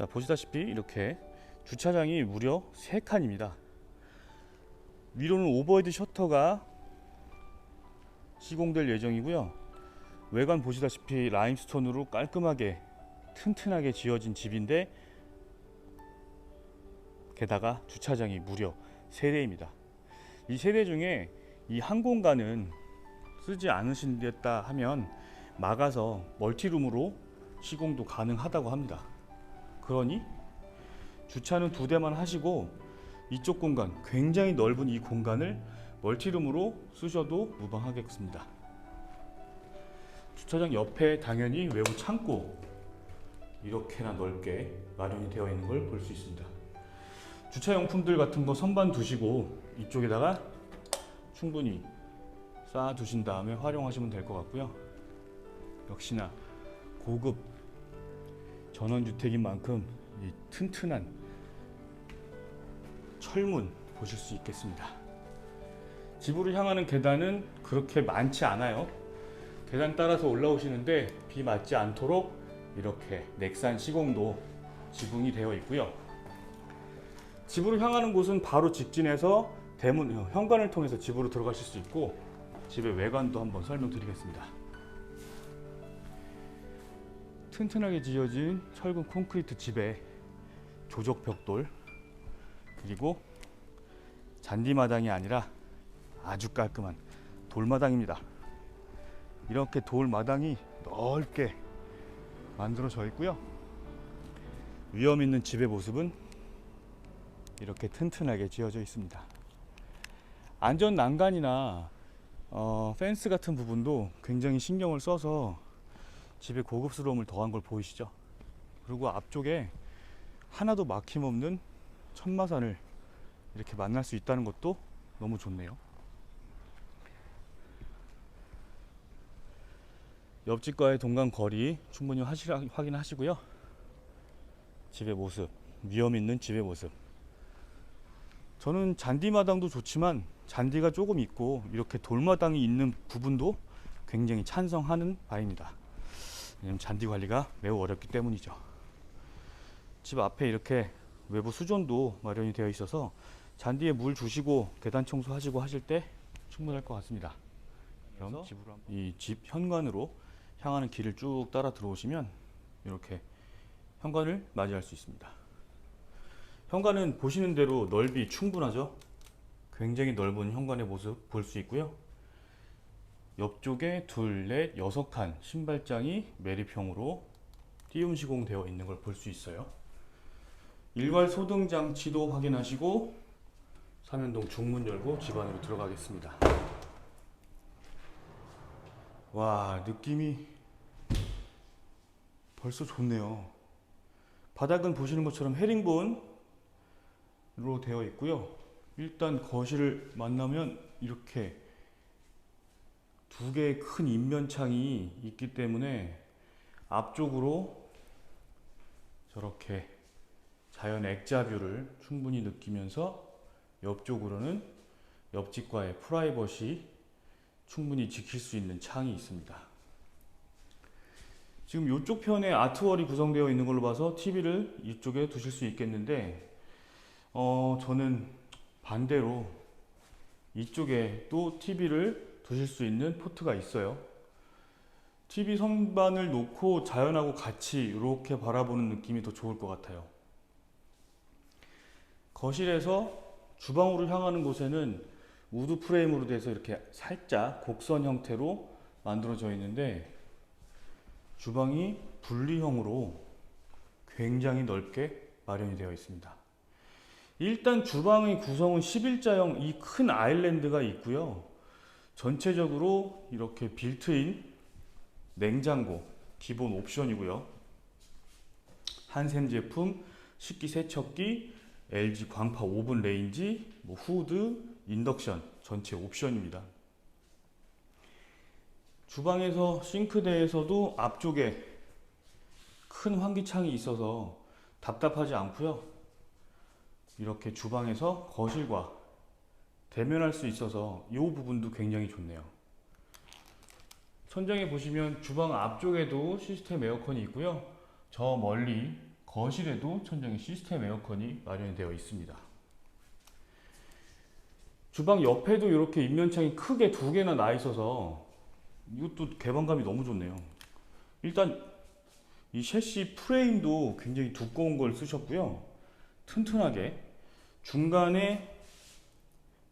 자 보시다시피 이렇게 주차장이 무려 3칸입니다. 위로는 오버헤드 셔터가 시공될 예정이고요. 외관 보시다시피 라임스톤으로 깔끔하게 튼튼하게 지어진 집인데 게다가 주차장이 무려 3대입니다. 이세대 중에 이 한 공간은 쓰지 않으신댔다 하면 막아서 멀티룸으로 시공도 가능하다고 합니다. 그러니 주차는 두 대만 하시고 이쪽 공간 굉장히 넓은 이 공간을 멀티룸으로 쓰셔도 무방하겠습니다. 주차장 옆에 당연히 외부 창고 이렇게나 넓게 마련이 되어 있는 걸 볼 수 있습니다. 주차 용품들 같은 거 선반 두시고 이쪽에다가 충분히 쌓아 두신 다음에 활용하시면 될 것 같고요. 역시나 고급 전원주택인 만큼 이 튼튼한 철문 보실 수 있겠습니다. 집으로 향하는 계단은 그렇게 많지 않아요. 계단 따라서 올라오시는데 비 맞지 않도록 이렇게 넥산 시공도 지붕이 되어 있고요. 집으로 향하는 곳은 바로 직진해서 대문 현관을 통해서 집으로 들어가실 수 있고 집의 외관도 한번 설명드리겠습니다. 튼튼하게 지어진 철근 콘크리트 집에 조적 벽돌 그리고 잔디마당이 아니라 아주 깔끔한 돌마당입니다. 이렇게 돌마당이 넓게 만들어져 있고요. 위험 있는 집의 모습은 이렇게 튼튼하게 지어져 있습니다. 안전 난간이나 어, 펜스 같은 부분도 굉장히 신경을 써서 집의 고급스러움을 더한 걸 보이시죠? 그리고 앞쪽에 하나도 막힘없는 천마산을 이렇게 만날 수 있다는 것도 너무 좋네요. 옆집과의 동간 거리 충분히 하시, 확인하시고요. 집의 모습, 위험 있는 집의 모습. 저는 잔디마당도 좋지만 잔디가 조금 있고 이렇게 돌마당이 있는 부분도 굉장히 찬성하는 바입니다. 왜냐면 잔디 관리가 매우 어렵기 때문이죠. 집 앞에 이렇게 외부 수전도 마련이 되어 있어서 잔디에 물 주시고 계단 청소하시고 하실 때 충분할 것 같습니다. 그럼 이 집 현관으로 향하는 길을 쭉 따라 들어오시면 이렇게 현관을 맞이할 수 있습니다. 현관은 보시는 대로 넓이 충분하죠. 굉장히 넓은 현관의 모습 볼 수 있고요. 옆쪽에 둘, 넷, 여섯 칸 신발장이 매립형으로 띄움 시공되어 있는 걸 볼 수 있어요. 일괄 소등 장치도 확인하시고 삼연동 중문 열고 집 안으로 들어가겠습니다. 와 느낌이 벌써 좋네요. 바닥은 보시는 것처럼 헤링본으로 되어 있고요. 일단 거실을 만나면 이렇게 두 개의 큰 인면창이 있기 때문에 앞쪽으로 저렇게 자연 액자뷰를 충분히 느끼면서 옆쪽으로는 옆집과의 프라이버시 충분히 지킬 수 있는 창이 있습니다. 지금 이쪽 편에 아트월이 구성되어 있는 걸로 봐서 TV를 이쪽에 두실 수 있겠는데 어, 저는 반대로 이쪽에 또 TV를 두실 수 있는 포트가 있어요. TV 선반을 놓고 자연하고 같이 이렇게 바라보는 느낌이 더 좋을 것 같아요. 거실에서 주방으로 향하는 곳에는 우드 프레임으로 돼서 이렇게 살짝 곡선 형태로 만들어져 있는데 주방이 분리형으로 굉장히 넓게 마련이 되어 있습니다. 일단 주방의 구성은 11자형 이 큰 아일랜드가 있고요. 전체적으로 이렇게 빌트인 냉장고 기본 옵션이고요. 한샘 제품 식기 세척기 LG 광파 오븐 레인지 뭐 후드 인덕션 전체 옵션입니다. 주방에서 싱크대에서도 앞쪽에 큰 환기창이 있어서 답답하지 않고요. 이렇게 주방에서 거실과 대면할 수 있어서 이 부분도 굉장히 좋네요. 천장에 보시면 주방 앞쪽에도 시스템 에어컨이 있고요. 저 멀리 거실에도 천정에 시스템 에어컨이 마련이 되어 있습니다. 주방 옆에도 이렇게 인면창이 크게 두 개나 나 있어서 이것도 개방감이 너무 좋네요. 일단 이 셰시 프레임도 굉장히 두꺼운 걸 쓰셨고요. 튼튼하게 중간에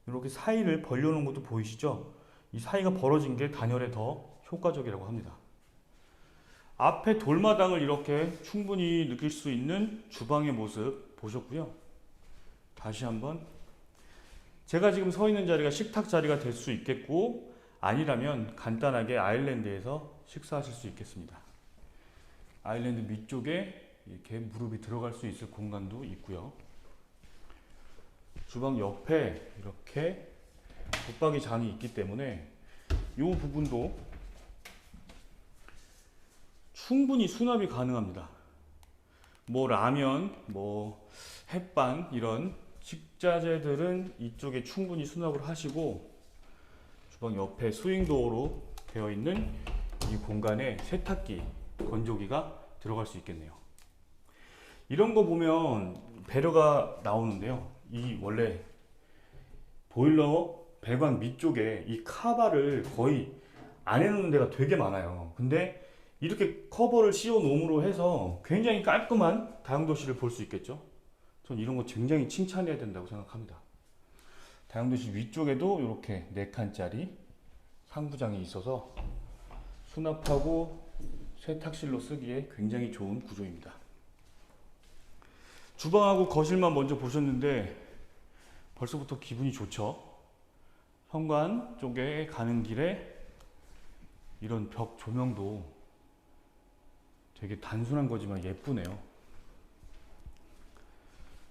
이렇게 사이를 벌려놓은 것도 보이시죠? 이 사이가 벌어진 게 단열에 더 효과적이라고 합니다. 앞에 돌마당을 이렇게 충분히 느낄 수 있는 주방의 모습 보셨고요. 다시 한번 제가 지금 서 있는 자리가 식탁 자리가 될 수 있겠고 아니라면 간단하게 아일랜드에서 식사하실 수 있겠습니다. 아일랜드 밑쪽에 이렇게 무릎이 들어갈 수 있을 공간도 있고요. 주방 옆에 이렇게 붙박이 장이 있기 때문에 이 부분도 충분히 수납이 가능합니다. 뭐 라면, 뭐 햇반 이런 식자재들은 이쪽에 충분히 수납을 하시고 주방 옆에 스윙도어로 되어 있는 이 공간에 세탁기, 건조기가 들어갈 수 있겠네요. 이런 거 보면 배려가 나오는데요. 이 원래 보일러 배관 밑쪽에 이 카바를 거의 안 해놓는 데가 되게 많아요. 근데 이렇게 커버를 씌워 놓음으로 해서 굉장히 깔끔한 다용도실을 볼 수 있겠죠. 전 이런 거 굉장히 칭찬해야 된다고 생각합니다. 다용도실 위쪽에도 이렇게 네 칸짜리 상부장이 있어서 수납하고 세탁실로 쓰기에 굉장히 좋은 구조입니다. 주방하고 거실만 먼저 보셨는데 벌써부터 기분이 좋죠. 현관 쪽에 가는 길에 이런 벽 조명도 되게 단순한 거지만 예쁘네요.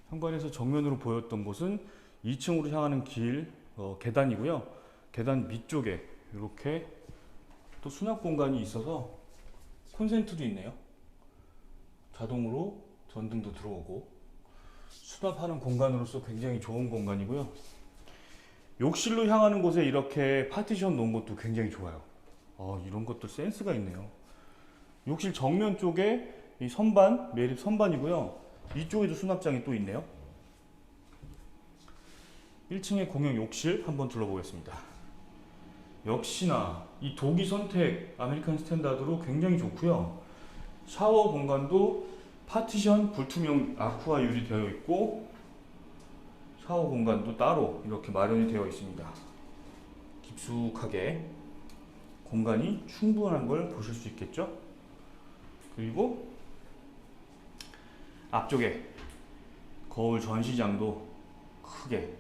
현관에서 정면으로 보였던 곳은 2층으로 향하는 길 어, 계단이고요. 계단 밑쪽에 이렇게 또 수납 공간이 있어서 콘센트도 있네요. 자동으로 전등도 들어오고 수납하는 공간으로서 굉장히 좋은 공간이고요. 욕실로 향하는 곳에 이렇게 파티션 놓은 것도 굉장히 좋아요. 어, 이런 것도 센스가 있네요. 욕실 정면 쪽에 이 선반, 매립 선반이고요. 이쪽에도 수납장이 또 있네요. 1층의 공용 욕실 한번 둘러보겠습니다. 역시나 이 도기 선택 아메리칸 스탠다드로 굉장히 좋고요. 샤워 공간도 파티션 불투명 아쿠아 유리 되어 있고 샤워 공간도 따로 이렇게 마련이 되어 있습니다. 깊숙하게 공간이 충분한 걸 보실 수 있겠죠? 그리고 앞쪽에 거울 전시장도 크게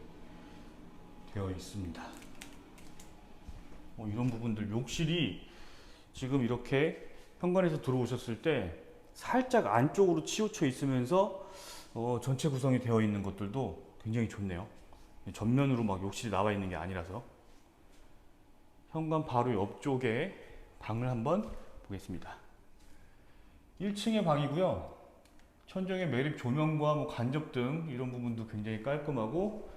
되어 있습니다. 어, 이런 부분들 욕실이 지금 이렇게 현관에서 들어오셨을 때 살짝 안쪽으로 치우쳐 있으면서 어, 전체 구성이 되어 있는 것들도 굉장히 좋네요. 전면으로 막 욕실이 나와 있는 게 아니라서 현관 바로 옆쪽에 방을 한번 보겠습니다. 1층의 방이고요. 천정에 매립 조명과 뭐 간접 등 이런 부분도 굉장히 깔끔하고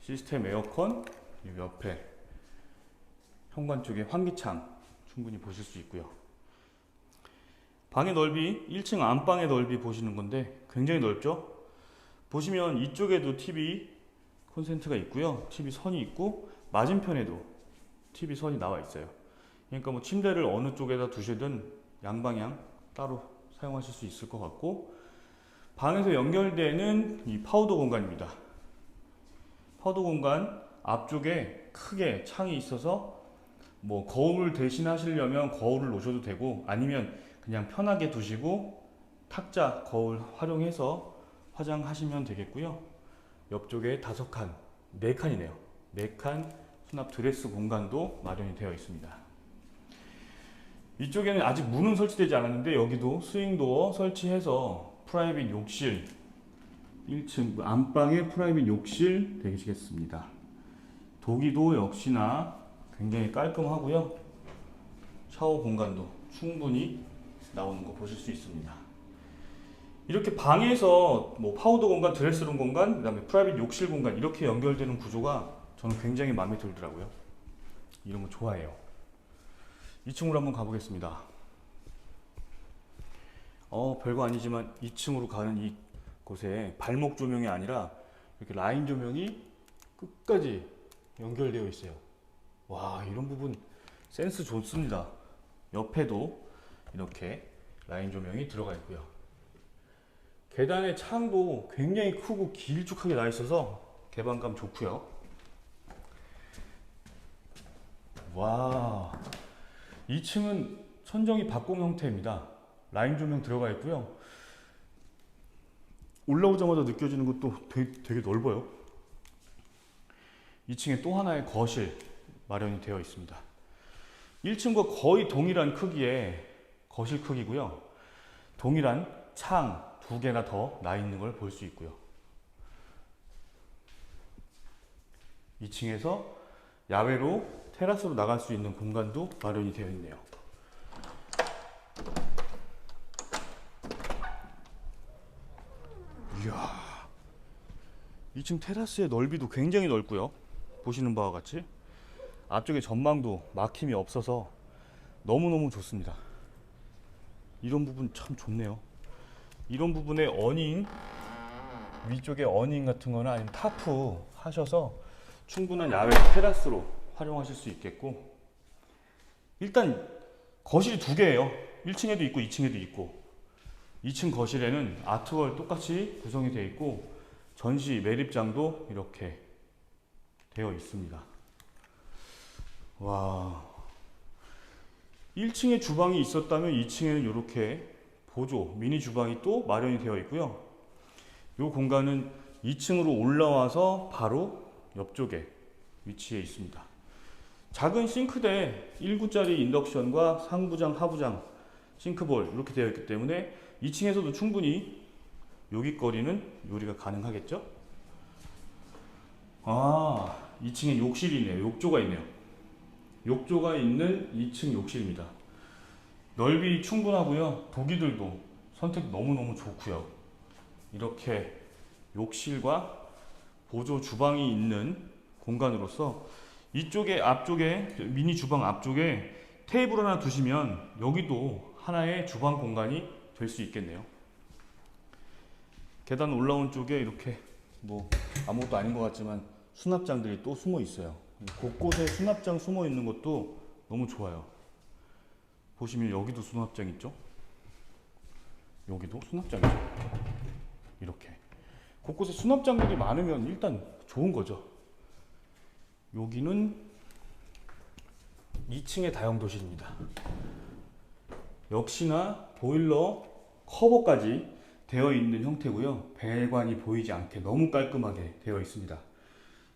시스템 에어컨 이 옆에 현관 쪽에 환기창 충분히 보실 수 있고요. 방의 넓이 1층 안방의 넓이 보시는 건데 굉장히 넓죠? 보시면 이쪽에도 TV 콘센트가 있고요. TV 선이 있고 맞은편에도 TV 선이 나와 있어요. 그러니까 뭐 침대를 어느 쪽에다 두시든 양방향 따로 사용하실 수 있을 것 같고 방에서 연결되는 이 파우더 공간입니다. 파우더 공간 앞쪽에 크게 창이 있어서 뭐 거울 대신 하시려면 거울을 놓으셔도 되고 아니면 그냥 편하게 두시고 탁자 거울 활용해서 화장하시면 되겠고요. 옆쪽에 다섯 칸, 네 칸이네요. 네 칸 수납 드레스 공간도 마련이 되어 있습니다. 이쪽에는 아직 문은 설치되지 않았는데 여기도 스윙도어 설치해서 프라이빗 욕실 1층 안방에 프라이빗 욕실 되시겠습니다. 도기도 역시나 굉장히 깔끔하고요. 샤워 공간도 충분히 나오는 거 보실 수 있습니다. 이렇게 방에서 뭐 파우더 공간, 드레스룸 공간, 그다음에 프라이빗 욕실 공간 이렇게 연결되는 구조가 저는 굉장히 마음에 들더라고요. 이런 거 좋아해요. 2층으로 한번 가보겠습니다. 어 별거 아니지만 2층으로 가는 이 곳에 발목 조명이 아니라 이렇게 라인 조명이 끝까지 연결되어 있어요. 와 이런 부분 센스 좋습니다. 옆에도 이렇게 라인 조명이 들어가 있고요. 계단의 창도 굉장히 크고 길쭉하게 나 있어서 개방감 좋고요. 와 2층은 천정이 박공 형태입니다. 라인 조명 들어가 있고요. 올라오자마자 느껴지는 것도 되게, 되게 넓어요. 2층에 또 하나의 거실 마련이 되어 있습니다. 1층과 거의 동일한 크기의 거실 크기고요. 동일한 창 두 개나 더 나 있는 걸 볼 수 있고요. 2층에서 야외로 테라스로 나갈 수 있는 공간도 마련이 되어 있네요. 이야. 2층 테라스의 넓이도 굉장히 넓고요. 보시는 바와 같이 앞쪽에 전망도 막힘이 없어서 너무너무 좋습니다. 이런 부분 참 좋네요. 이런 부분에 어닝 위쪽에 어닝 같은 거나 아니면 타프 하셔서 충분한 야외 테라스로 활용하실 수 있겠고 일단 거실이 두 개예요. 1층에도 있고 2층에도 있고 2층 거실에는 아트월 똑같이 구성이 되어 있고 전시 매립장도 이렇게 되어 있습니다. 와. 1층에 주방이 있었다면 2층에는 이렇게 보조 미니 주방이 또 마련이 되어 있고요. 이 공간은 2층으로 올라와서 바로 옆쪽에 위치해 있습니다. 작은 싱크대 1구짜리 인덕션과 상부장, 하부장, 싱크볼 이렇게 되어 있기 때문에 2층에서도 충분히 요깃거리는 요리가 가능하겠죠? 아, 2층에 욕실이 있네요. 욕조가 있네요. 욕조가 있는 2층 욕실입니다. 넓이 충분하고요. 도기들도 선택 너무너무 좋고요. 이렇게 욕실과 보조 주방이 있는 공간으로서 이쪽에 앞쪽에 미니 주방 앞쪽에 테이블 하나 두시면 여기도 하나의 주방 공간이 될 수 있겠네요. 계단 올라온 쪽에 이렇게 뭐 아무것도 아닌 것 같지만 수납장들이 또 숨어 있어요. 곳곳에 수납장 숨어 있는 것도 너무 좋아요. 보시면 여기도 수납장 있죠? 여기도 수납장이죠. 이렇게 곳곳에 수납장들이 많으면 일단 좋은 거죠. 여기는 2층의 다용도실입니다. 역시나 보일러 커버까지 되어 있는 형태고요. 배관이 보이지 않게 너무 깔끔하게 되어 있습니다.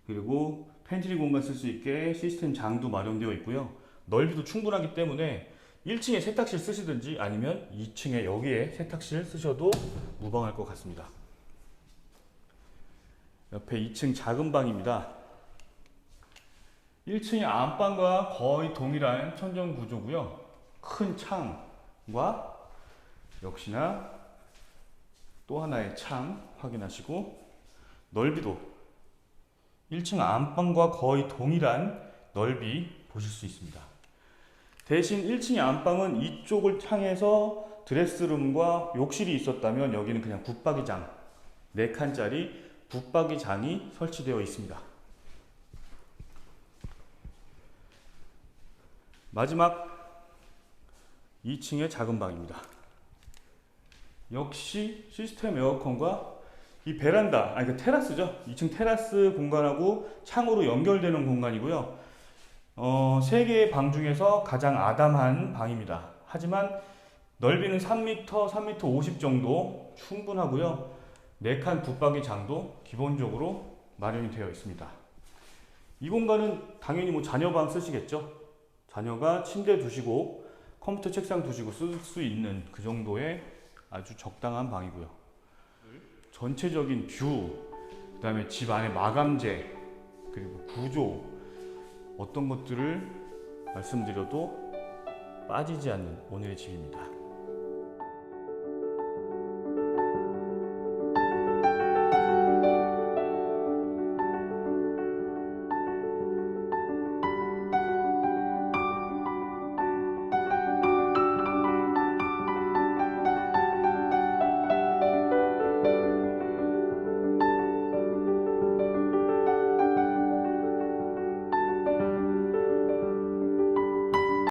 그리고 팬트리 공간 쓸 수 있게 시스템 장도 마련되어 있고요. 넓이도 충분하기 때문에 1층에 세탁실 쓰시든지 아니면 2층에 여기에 세탁실 쓰셔도 무방할 것 같습니다. 옆에 2층 작은 방입니다. 1층의 안방과 거의 동일한 천정 구조고요. 큰 창과 역시나 또 하나의 창 확인하시고 넓이도 1층 안방과 거의 동일한 넓이 보실 수 있습니다. 대신 1층의 안방은 이쪽을 향해서 드레스룸과 욕실이 있었다면 여기는 그냥 붙박이장 4칸짜리 붙박이장이 설치되어 있습니다. 마지막 2층의 작은 방입니다. 역시 시스템 에어컨과 이 베란다, 아니 그 테라스죠. 2층 테라스 공간하고 창으로 연결되는 공간이고요. 어, 세 개의 방 중에서 가장 아담한 방입니다. 하지만 넓이는 3m, 3m 50 정도 충분하고요. 4칸 붙박이 장도 기본적으로 마련이 되어 있습니다. 이 공간은 당연히 뭐 자녀방 쓰시겠죠? 자녀가 침대 두시고 컴퓨터 책상 두시고 쓸 수 있는 그 정도의 아주 적당한 방이고요. 전체적인 뷰, 그 다음에 집 안에 마감재, 그리고 구조 어떤 것들을 말씀드려도 빠지지 않는 오늘의 집입니다.